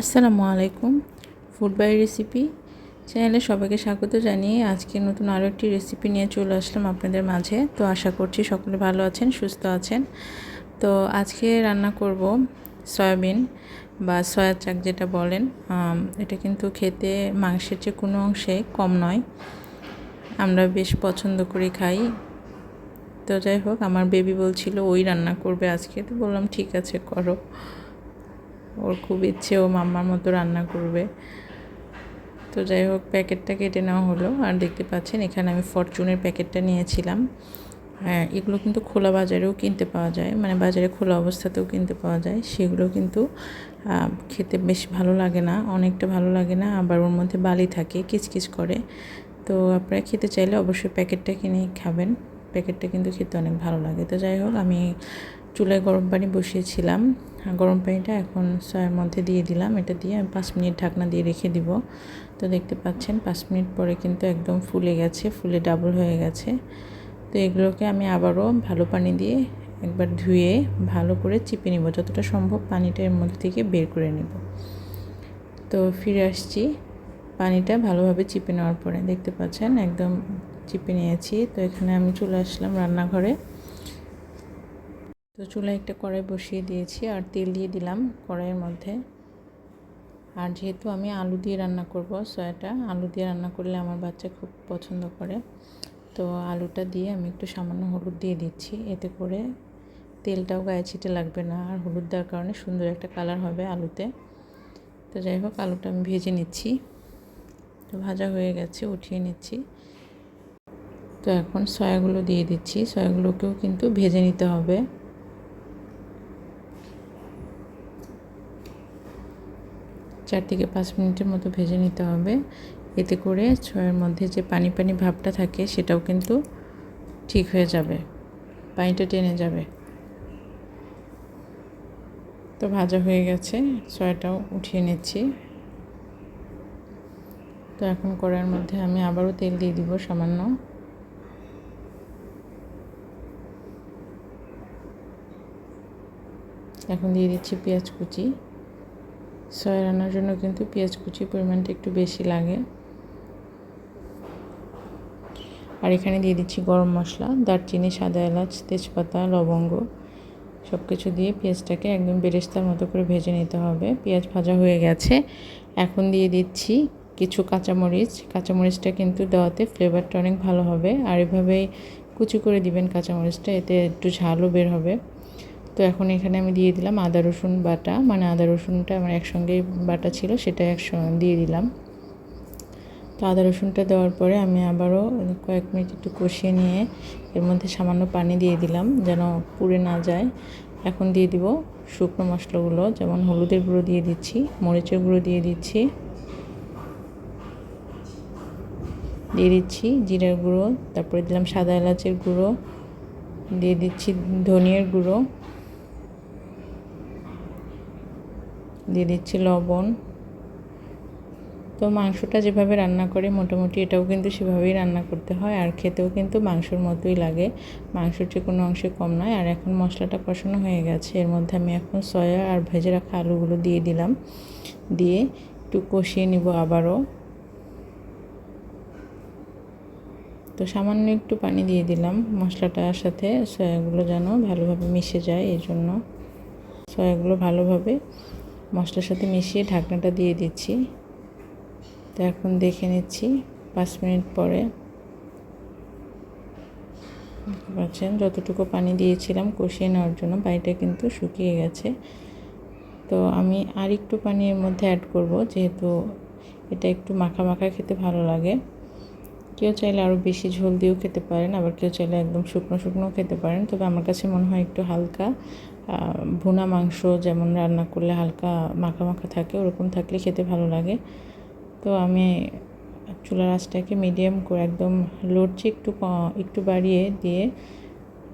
আসসালামু আলাইকুম food by recipe চ্যানেলে সবাইকে স্বাগত জানিয়ে আজকে নতুন আরও একটি রেসিপি নিয়ে চলে আসলাম আপনাদের মাঝে। তো আশা করছি সকলে ভালো আছেন, সুস্থ আছেন। তো আজকে রান্না করব সয়াবিন বা সয়া চাক যেটা বলেন। এটা কিন্তু খেতে মাংসের যে কোনো অংশে কম নয়। আমরা বেশ পছন্দ করে খাই। তো যাই হোক, আমার বেবি বলছিল, ওই রান্না করবে আজকে। তো বললাম, ঠিক আছে, করো। ওর খুব ইচ্ছে, ও মাম্মার মতো রান্না করবে। তো যাই হোক, প্যাকেটটা কেটে নেওয়া হলো। আর দেখতে পাচ্ছেন, এখানে আমি ফরচুনের প্যাকেটটা নিয়েছিলাম। হ্যাঁ এগুলো কিন্তু খোলা বাজারেও কিনতে পাওয়া যায়। মানে বাজারে খোলা অবস্থাতেও কিনতে পাওয়া যায়। সেগুলো কিন্তু খেতে বেশ ভালো লাগে না, অনেকটা ভালো লাগে না। আবার ওর মধ্যে বালি থাকে, কিচকিচ করে। তো আপনারা খেতে চাইলে অবশ্যই প্যাকেটটা কিনে খাবেন। প্যাকেটটা কিন্তু খেতে অনেক ভালো লাগে। তো যাই হোক, আমি চুলায় গরম পানি বসিয়েছিলাম। গরম পানিটা এখন সয়ের মধ্যে দিয়ে দিলাম। এটা দিয়ে আমি পাঁচ মিনিট ঢাকনা দিয়ে রেখে দিব। তো দেখতে পাচ্ছেন, পাঁচ মিনিট পরে কিন্তু একদম ফুলে গেছে, ফুলে ডাবল হয়ে গেছে। তো এগুলোকে আমি আবারও ভালো পানি দিয়ে একবার ধুয়ে ভালো করে চিপে নিব। যতটা সম্ভব পানিটা এর মধ্যে থেকে বের করে নিব। তো ফিরে আসছি পানিটা ভালোভাবে চিপে নেওয়ার পরে। দেখতে পাচ্ছেন, একদম চিপে নিয়েছি। তো এখানে আমি চলে আসলাম রান্নাঘরে। তো চুলায় একটা কড়াই বসিয়ে দিয়েছি আর তেল দিয়ে দিলাম কড়াইয়ের মধ্যে। আর যেহেতু আমি আলু দিয়ে রান্না করব, সয়াটা, আলু দিয়ে রান্না করলে আমার বাচ্চা খুব পছন্দ করে। তো আলুটা দিয়ে আমি একটু সামান্য হলুদ দিয়ে দিচ্ছি, এতে করে তেলটাও গায়ে ছিটে লাগবে না আর হলুদ দেওয়ার কারণে সুন্দর একটা কালার হবে আলুতে। তো যাই হোক, আলুটা আমি ভেজে নিচ্ছি। তো ভাজা হয়ে গেছে, উঠিয়ে নিচ্ছি। তো এখন সয়াগুলো দিয়ে দিচ্ছি, সয়াগুলোকেও কিন্তু ভেজে নিতে হবে। চার থেকে পাঁচ মিনিটের মতো ভেজে নিতে হবে। এতে করে ছয়ের মধ্যে যে পানি পানি ভাবটা থাকে, সেটাও কিন্তু ঠিক হয়ে যাবে। পানিটা টেনে যাবে। তো ভাজা হয়ে গেছে। ছয়টাও উঠিয়ে নিচ্ছি। তো এখন কড়াইয়ের মধ্যে আমি আবারও তেল দিয়ে দিব সামান্য। এখন দিয়ে দিচ্ছি পেঁয়াজ কুচি। সয়া রান্নার জন্য কিন্তু পেঁয়াজ কুচির পরিমাণটা একটু বেশি লাগে। আর এখানে দিয়ে দিচ্ছি গরম মশলা, দারচিনি, সাদা এলাচ, তেজপাতা, লবঙ্গ সব কিছু দিয়ে পেঁয়াজটাকে একদম বেরেস্তার মতো করে ভেজে নিতে হবে। পেঁয়াজ ভাজা হয়ে গেছে। এখন দিয়ে দিচ্ছি কিছু কাঁচামরিচ। কাঁচামরিচটা কিন্তু দেওয়াতে ফ্লেভারটা অনেক ভালো হবে। আর এভাবেই কুচি করে দিবেন কাঁচামরিচটা, এতে একটু ঝালও বের হবে। তো এখন এখানে আমি দিয়ে দিলাম আদা, রসুন বাটা। মানে আদা, রসুনটা আমার একসঙ্গে বাটা ছিল, সেটা একসঙ্গে দিয়ে দিলাম। তো আদা, রসুনটা দেওয়ার পরে আমি আবারও কয়েক মিনিট একটু কষিয়ে নিয়ে এর মধ্যে সামান্য পানি দিয়ে দিলাম যেন পুড়ে না যায়। এখন দিয়ে দিব শুকনো মশলাগুলো, যেমন হলুদের গুঁড়ো দিয়ে দিচ্ছি, মরিচের গুঁড়ো দিয়ে দিচ্ছি। দিয়ে দিচ্ছি জিরার গুঁড়ো, তারপরে দিলাম সাদা এলাচের গুঁড়ো। দিয়ে দিচ্ছি ধনিয়ার গুঁড়ো। দিয়ে দিচ্ছি লবণ। তো মাংসটা যেভাবে রান্না করে মোটামুটি এটাও কিন্তু সেভাবেই রান্না করতে হয়। আর খেতেও কিন্তু মাংসর মতোই লাগে। মাংসর যে কোনো অংশে কম নয়। আর এখন মশলাটা কষানো হয়ে গেছে। এর মধ্যে আমি এখন সয়া আর ভেজে রাখা আলুগুলো দিয়ে দিলাম। দিয়ে একটু কষিয়ে নিব আবারও। তো সামান্য একটু পানি দিয়ে দিলাম মশলাটার সাথে। সয়াগুলো যেন ভালোভাবে মিশে যায় এই জন্য সয়াগুলো ভালোভাবে মশলার সাথে মিশিয়ে ঢাকনাটা দিয়ে দিচ্ছি। তো এখন দেখে নিচ্ছি পাঁচ মিনিট পরে। পাচ্ছেন যতটুকু পানি দিয়েছিলাম কষিয়ে নেওয়ার জন্য পানিটা কিন্তু শুকিয়ে গেছে। তো আমি আর একটু পানি এর মধ্যে অ্যাড করব, যেহেতু এটা একটু মাখা মাখা খেতে ভালো লাগে। কেউ চাইলে আরও বেশি ঝোল দিয়েও খেতে পারেন, আবার কেউ চাইলে একদম শুকনো শুকনো খেতে পারেন। তবে আমার কাছে মনে হয় একটু হালকা। ভুনা মাংস যেমন রান্না করলে হালকা মাখা মাখা থাকে, ওরকম থাকলে খেতে ভালো লাগে। তো আমি চুলার আঁচটাকে মিডিয়াম করে একদম লোডছি একটু একটু বাড়িয়ে দিয়ে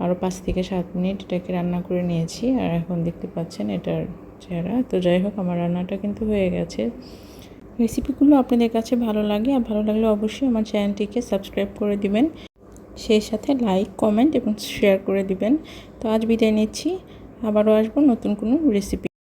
আরও পাঁচ থেকে সাত মিনিট এটাকে রান্না করে নিয়েছি। আর এখন দেখতে পাচ্ছেন এটার চেহারা। তো যাই হোক, আমার রান্নাটা কিন্তু হয়ে গেছে। রেসিপিগুলো আপনাদের কাছে ভালো লাগে, আর ভালো লাগলে অবশ্যই আমার চ্যানেলটিকে সাবস্ক্রাইব করে দিবেন। সেই সাথে লাইক, কমেন্ট এবং শেয়ার করে দিবেন। তো আজ বিদায় নিচ্ছি। আবারও আসব নতুন কোনো রেসিপি